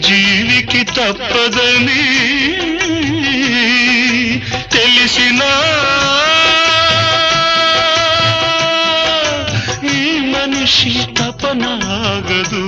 జీవికి తప్పదని తెలిసిన ఈ మనిషి తపనాగదు